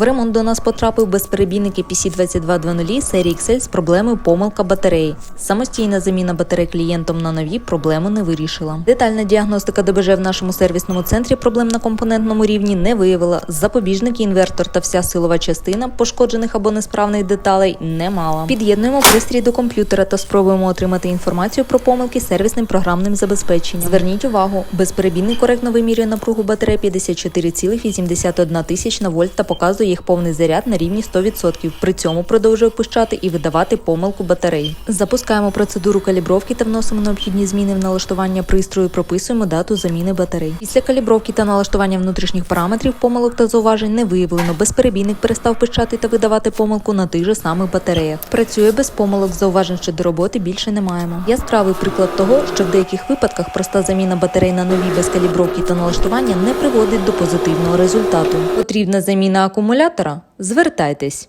В ремонт до нас потрапив безперебійник PC2200 серії XL з проблемою помилка батареї. Самостійна заміна батарей клієнтом на нові проблему не вирішила. Детальна діагностика ДБЖ в нашому сервісному центрі проблем на компонентному рівні не виявила. Запобіжники, інвертор та вся силова частина пошкоджених або несправних деталей не мала. Під'єднуємо пристрій до комп'ютера та спробуємо отримати інформацію про помилки сервісним програмним забезпеченням. Зверніть увагу, безперебійник коректно вимірює напругу батареї 54,81 тисячна вольт та показує їх повний заряд на рівні 100%. При цьому продовжує пущати і видавати помилку батарей. Запускаємо процедуру калібровки та вносимо необхідні зміни в налаштування пристрою. Прописуємо дату заміни батарей. Після калібровки та налаштування внутрішніх параметрів помилок та зауважень не виявлено. Безперебійник перестав пищати та видавати помилку на тих же самих батареях. Працює без помилок. Зауважень щодо роботи більше не маємо. Яскравий приклад того, що в деяких випадках проста заміна батарей на нові без калібровки та налаштування не приводить до позитивного результату. Потрібна заміна акумулятора? Звертайтесь.